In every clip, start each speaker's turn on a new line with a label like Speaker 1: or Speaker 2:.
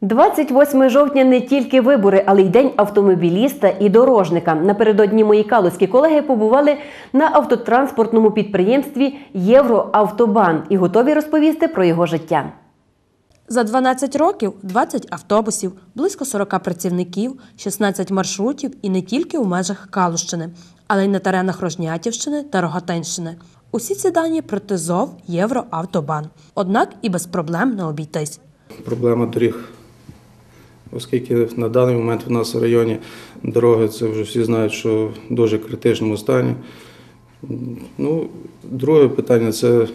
Speaker 1: 28 жовтня не тільки вибори, але й день автомобіліста і дорожника. Напередодні мої калузькі колеги побували на автотранспортному підприємстві Євроавтобан і готові розповісти про його життя.
Speaker 2: За 12 років 20 автобусів, близько 40 працівників, 16 маршрутів і не тільки у межах Калущини, але й на теренах Рожнятівщини та Рогатинщини. Усі ці дані про ТЗОВ Євроавтобан. Однак і без проблем не обійтись.
Speaker 3: Проблема доріг. Оскільки на даний момент в нас в районі дороги, це вже всі знають, що в дуже критичному стані. Ну, друге питання це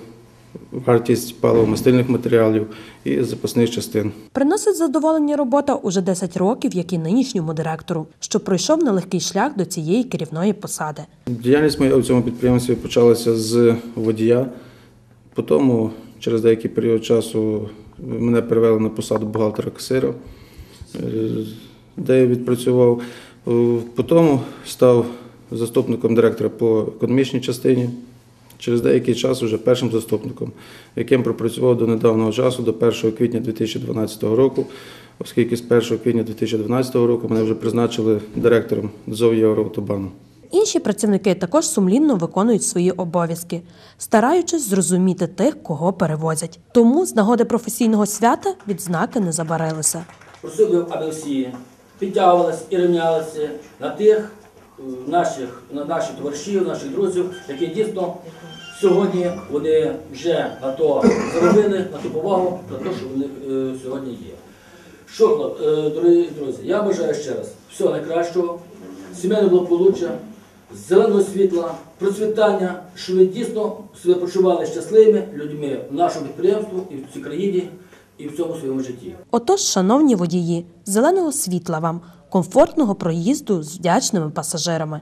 Speaker 3: вартість паливо-мастильних матеріалів і запасних частин.
Speaker 2: Приносить задоволення робота уже 10 років, як і нинішньому директору, що пройшов нелегкий шлях до цієї керівної посади.
Speaker 3: Діяльність моя у цьому підприємстві почалася з водія. Потім, через деякий період часу, мене перевели на посаду бухгалтера касира, де я відпрацював. Е, Потім став заступником директора по економічній частині. Через деякий час вже першим заступником, яким пропрацював до недавнього часу, до 1 квітня 2012 року, оскільки з 1 квітня 2012 року мене вже призначили директором ЗОВ Євроавтобану.
Speaker 2: Інші працівники також сумлінно виконують свої обов'язки, стараючись зрозуміти тих, кого перевозять. Тому з нагоди професійного свята відзнаки не забарилися.
Speaker 4: Просив би, аби всі підтягувалися і рівнялися на тих е, наших, на наших товаришів, наших друзів, які дійсно сьогодні вони вже на то заробили, на ту повагу, на те, що вони е, сьогодні є. Що, е, дорогі друзі, я бажаю ще раз всього найкращого, сімейного благополуччя, зеленого світла, процвітання, щоб ви дійсно себе почували щасливими людьми в нашому підприємстві і в цій країні, і в цьому своєму житті.
Speaker 2: Отож, шановні водії, зеленого світла вам, комфортного проїзду з вдячними пасажирами.